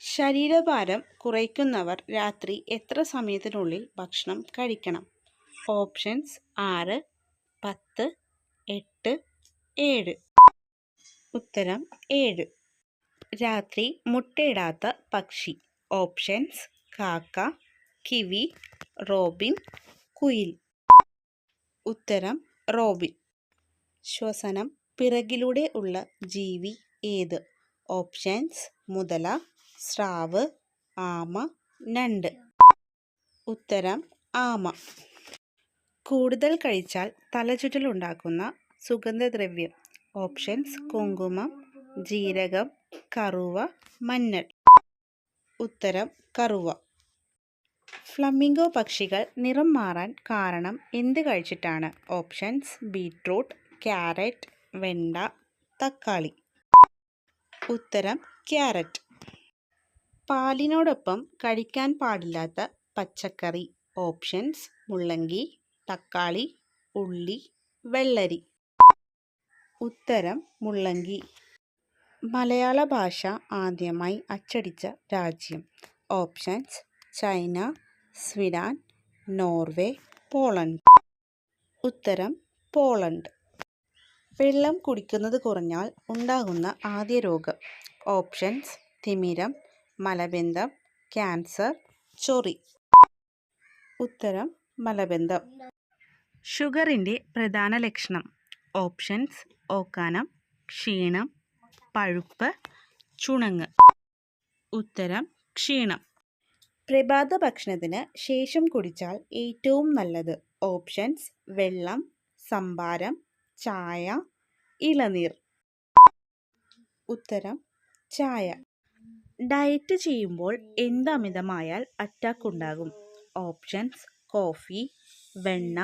ശരീരഭാരം കുറയ്ക്കുന്നവർ രാത്രി എത്ര സമയത്തിനുള്ളിൽ ഭക്ഷണം കഴിക്കണം? ഓപ്ഷൻസ് ആറ് പത്ത് എട്ട് ഏഴ്. ഉത്തരം ഏഴ്. രാത്രി മുട്ടയിടാത്ത പക്ഷി. ഓപ്ഷൻസ് കാക്ക കിവി റോബിൻ കുയിൽ. ഉത്തരം റോബിൻ. ശ്വസനം പിറകിലൂടെ ഉള്ള ജീവി ഏത്? ഓപ്ഷൻസ് മുതല സ്രാവ് ആമ ഞണ്ട്. ഉത്തരം ആമ. കൂടുതൽ കഴിച്ചാൽ തലചുറ്റലുണ്ടാക്കുന്ന സുഗന്ധദ്രവ്യം. ഓപ്ഷൻസ് കുങ്കുമം ജീരകം കറുവ മഞ്ഞൾ. ഉത്തരം കറുവ. ഫ്ലമിംഗോ പക്ഷികൾ നിറം മാറാൻ കാരണം എന്ത് കഴിച്ചിട്ടാണ്? ഓപ്ഷൻസ് ബീട്രൂട്ട് ക്യാരറ്റ് വെണ്ട തക്കാളി. ഉത്തരം ക്യാരറ്റ്. പാലിനോടൊപ്പം കഴിക്കാൻ പാടില്ലാത്ത പച്ചക്കറി ഓപ്ഷൻസ് മുള്ളങ്കി തക്കാളി ഉള്ളി വെള്ളരി. ഉത്തരം മുള്ളങ്കി. മലയാള ഭാഷ ആദ്യമായി അച്ചടിച്ച രാജ്യം. Options China Sweden Norway Poland. ഉത്തരം പോളണ്ട്. വെള്ളം കുടിക്കുന്നത് കുറഞ്ഞാൽ ഉണ്ടാകുന്ന ആദ്യ രോഗം. ഓപ്ഷൻസ് തിമിരം മലബന്ധം ക്യാൻസർ ചൊറി. ഉത്തരം മലബന്ധം. ഷുഗറിന്റെ പ്രധാന ലക്ഷണം. ഓപ്ഷൻസ് ഓക്കാനം ക്ഷീണം പഴുപ്പ് ചുണങ്ങ്. ഉത്തരം ക്ഷീണം. പ്രഭാത ഭക്ഷണത്തിന് ശേഷം കുടിച്ചാൽ ഏറ്റവും നല്ലത് ഓപ്ഷൻസ് വെള്ളം സംഭാരം ചായ ഇളനീർ. ഉത്തരം ചായ. ഡയറ്റ് ചെയ്യുമ്പോൾ എന്ത് അമിതമായാൽ അറ്റാക്ക് ഉണ്ടാകും. ഓപ്ഷൻസ് കോഫി വെണ്ണ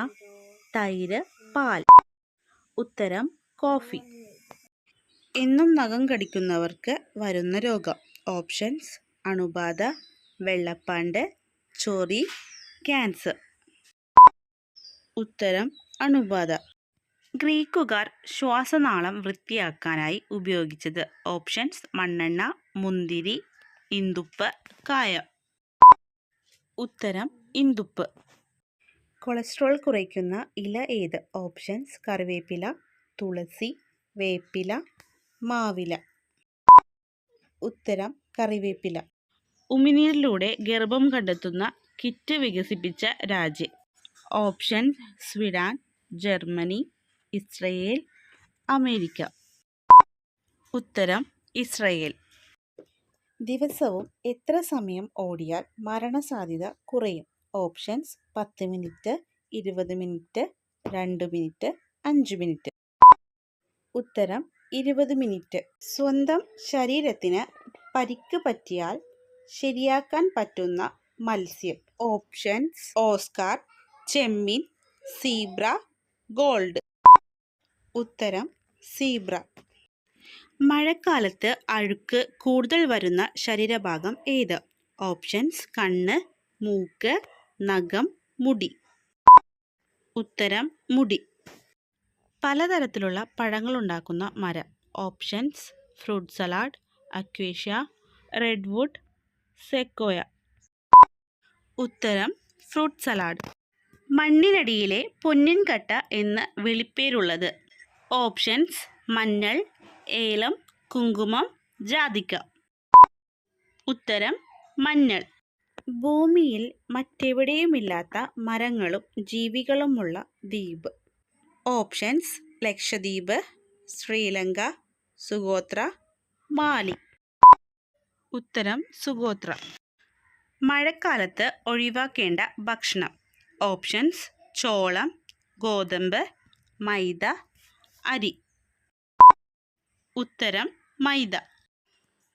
തൈര് പാൽ. ഉത്തരം കോഫി എന്നും നഖം കടിക്കുന്നവർക്ക് വരുന്ന രോഗം. ഓപ്ഷൻസ് അണുബാധ വെള്ളപ്പാണ്ട് ചോറി ക്യാൻസർ ഉത്തരം അണുബാധ. ഗ്രീക്കുകാർ ശ്വാസനാളം വൃത്തിയാക്കാനായി ഉപയോഗിച്ചത്. ഓപ്ഷൻസ് മണ്ണെണ്ണ മുന്തിരി ഇന്ദുപ്പ് കായ. ഉത്തരം ഇന്ദുപ്പ്. കൊളസ്ട്രോൾ കുറയ്ക്കുന്ന ഇല ഏത്? ഓപ്ഷൻസ് കറിവേപ്പില തുളസി വേപ്പില മാവില. ഉത്തരം കറിവേപ്പില. ഉമിനീരിലൂടെ ഗർഭം കണ്ടെത്തുന്ന കിറ്റ് വികസിപ്പിച്ച രാജ്യം. Option Sweden Germany Israel America. ഉത്തരം ഇസ്രയേൽ. ദിവസവും എത്ര സമയം ഓടിയാൽ മരണസാധ്യത കുറയും? ഓപ്ഷൻസ് പത്ത് മിനിറ്റ് ഇരുപത് മിനിറ്റ് രണ്ട് മിനിറ്റ് അഞ്ച് മിനിറ്റ്. ഉത്തരം ഇരുപത് മിനിറ്റ്. സ്വന്തം ശരീരത്തിന് പരിക്ക് പറ്റിയാൽ ശരിയാക്കാൻ പറ്റുന്ന മത്സ്യം. ഓപ്ഷൻസ് ഓസ്കാർ ചെമ്മീൻ സീബ്ര ഗോൾഡ്. ഉത്തരം സീബ്ര. മഴക്കാലത്ത് അഴുക്ക് കൂടുതൽ വരുന്ന ശരീരഭാഗം ഏത്? ഓപ്ഷൻസ് കണ്ണ് മൂക്ക് നഖം മുടി. ഉത്തരം മുടി. പലതരത്തിലുള്ള പഴങ്ങൾ ഉണ്ടാക്കുന്ന മരം. Options fruit salad acacia redwood sequoia. ഉത്തരം ഫ്രൂട്ട് സലാഡ്. മണ്ണിനടിയിലെ പൊന്നിൻകട്ട എന്ന് വിളിപ്പേരുള്ളത്. ഓപ്ഷൻസ് മഞ്ഞൾ ഏലം കുങ്കുമം ജാതിക്ക. ഉത്തരം മഞ്ഞൾ. ഭൂമിയിൽ മറ്റെവിടെയുമില്ലാത്ത മരങ്ങളും ജീവികളുമുള്ള ദ്വീപ്. Options Lakshadweep Sri Lanka Socotra Mali. ഉത്തരം സുഗോത്ര. മഴക്കാലത്ത് ഒഴിവാക്കേണ്ട ഭക്ഷണം. ഓപ്ഷൻസ് ചോളം ഗോതമ്പ് മൈദ അരി. ഉത്തരം മൈദ.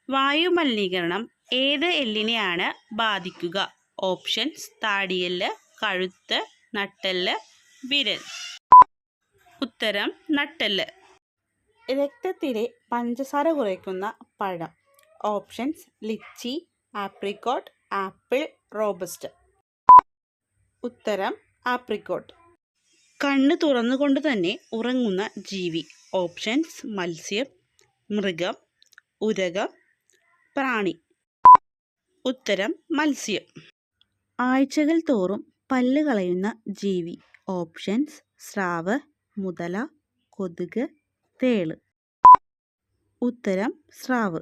വായുമലിനീകരണം ഏത് എല്ലിനെയാണ് ബാധിക്കുക? ഓപ്ഷൻസ് താടിയെല്ല് കഴുത്ത് നട്ടെല്ല് വിരൽ. ഉത്തരം നട്ടെല്ല്. രക്തത്തിലെ പഞ്ചസാര കുറയ്ക്കുന്ന പഴം. Options litchi apricot apple robust. ഉത്തരം ആപ്രിക്കോട്ട്. കണ്ണ് തുറന്നുകൊണ്ട് തന്നെ ഉറങ്ങുന്ന ജീവി. ഓപ്ഷൻസ് മത്സ്യം മൃഗം ഉരകം പ്രാണി. ഉത്തരം മത്സ്യം. ആഴ്ചകൾ തോറും പല്ല് കളയുന്ന ജീവി. ഓപ്ഷൻസ് സ്രാവ് മുതല കൊതുക് തേൾ. ഉത്തരം സ്രാവ്.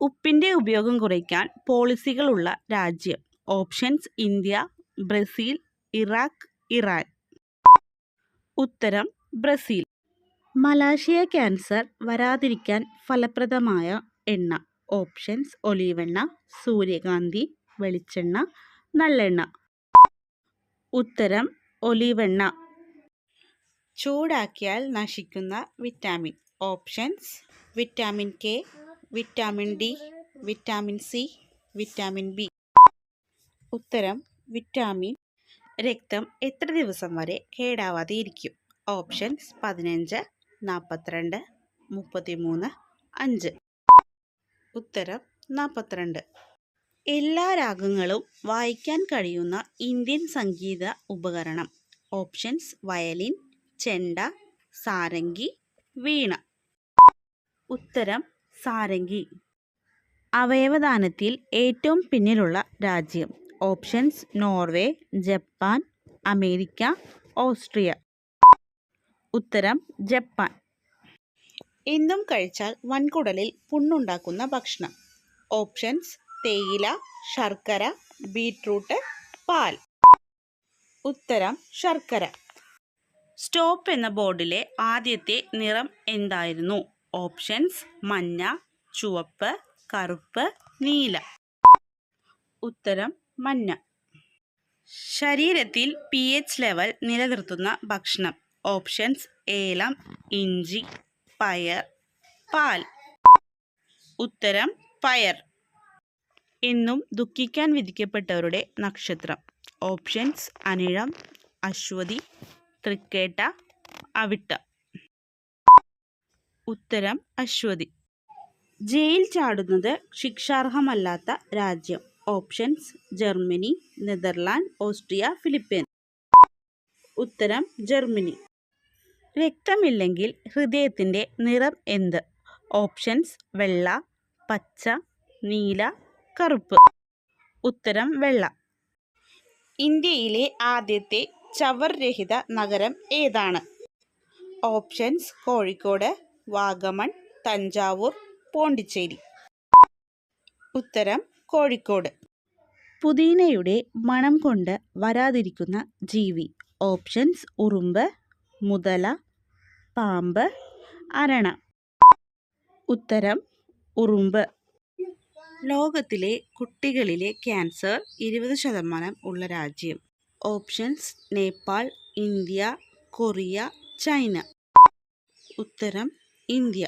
ഉപ്പിന്റെ ഉപയോഗം കുറയ്ക്കാൻ പോളിസികളുള്ള രാജ്യം. Options India Brazil Iraq Iran. ഉത്തരം ബ്രസീൽ. മലാശയ ക്യാൻസർ വരാതിരിക്കാൻ ഫലപ്രദമായ എണ്ണ. ഓപ്ഷൻസ് ഒലീവെണ്ണ സൂര്യകാന്തി വെളിച്ചെണ്ണ നല്ലെണ്ണ. ഉത്തരം ഒലീവെണ്ണ. ചൂടാക്കിയാൽ നശിക്കുന്ന vitamin. Options vitamin K vitamin D vitamin C vitamin B. ഉത്തരം വിറ്റാമിൻ. രക്തം എത്ര ദിവസം വരെ കേടാവാതെ ഇരിക്കും ഓപ്ഷൻസ് പതിനഞ്ച് നാൽപ്പത്തിരണ്ട് മുപ്പത്തിമൂന്ന് അഞ്ച്. ഉത്തരം നാൽപ്പത്തിരണ്ട് എല്ലാ രാഗങ്ങളും വായിക്കാൻ കഴിയുന്ന ഇന്ത്യൻ സംഗീത ഉപകരണം. ഓപ്ഷൻസ് വയലിൻ ചെണ്ട സാരംഗി വീണ. ഉത്തരം സാരംഗി. അവയവദാനത്തിൽ ഏറ്റവും പിന്നിലുള്ള രാജ്യം. Options Norway Japan America Austria. ഉത്തരം ജപ്പാൻ. എന്തും കഴിച്ചാൽ വൻകുടലിൽ പുണ്ണുണ്ടാക്കുന്ന ഭക്ഷണം. ഓപ്ഷൻസ് തേയില ശർക്കര ബീട്രൂട്ട് പാൽ. ഉത്തരം ശർക്കര. സ്റ്റോപ്പ് എന്ന ബോർഡിലെ ആദ്യത്തെ നിറം എന്തായിരുന്നു? ഓപ്ഷൻസ് മഞ്ഞ ചുവപ്പ് കറുപ്പ് നീല. ഉത്തരം മഞ്ഞ. ശരീരത്തിൽ പി എച്ച് ലെവൽ നിലനിർത്തുന്ന ഭക്ഷണം. ഓപ്ഷൻസ് ഏലം ഇഞ്ചി പയർ പാൽ. ഉത്തരം പയർ. എന്നും ദുഃഖിക്കാൻ വിധിക്കപ്പെട്ടവരുടെ നക്ഷത്രം. ഓപ്ഷൻസ് അനിഴം അശ്വതി തൃക്കേട്ട അവിട്ട. ഉത്തരം അശ്വതി. ജയിൽ ചാടുന്നത് ശിക്ഷാർഹമല്ലാത്ത രാജ്യം. Options Germany Netherland Austria Philippine. ഉത്തരം ജർമ്മനി. രക്തമില്ലെങ്കിൽ ഹൃദയത്തിന്റെ നിറം എന്ത്? ഓപ്ഷൻസ് വെള്ള പച്ച നീല കറുപ്പ്. ഉത്തരം വെള്ള. ഇന്ത്യയിലെ ആദ്യത്തെ ചവർ രഹിത നഗരം ഏതാണ്? ഓപ്ഷൻസ് കോഴിക്കോട് വാഗമൺ തഞ്ചാവൂർ പോണ്ടിച്ചേരി. ഉത്തരം കോഴിക്കോട്. പുതിനയുടെ മണം കൊണ്ട് വരാതിരിക്കുന്ന ജീവി. ഓപ്ഷൻസ് ഉറുമ്പ് മുതല പാമ്പ് അരണ. ഉത്തരം ഉറുമ്പ്. ലോകത്തിലെ കുട്ടികളിലെ ക്യാൻസർ ഇരുപത് ശതമാനം ഉള്ള രാജ്യം. Options Nepal India Korea China. ഉത്തരം ഇന്ത്യ.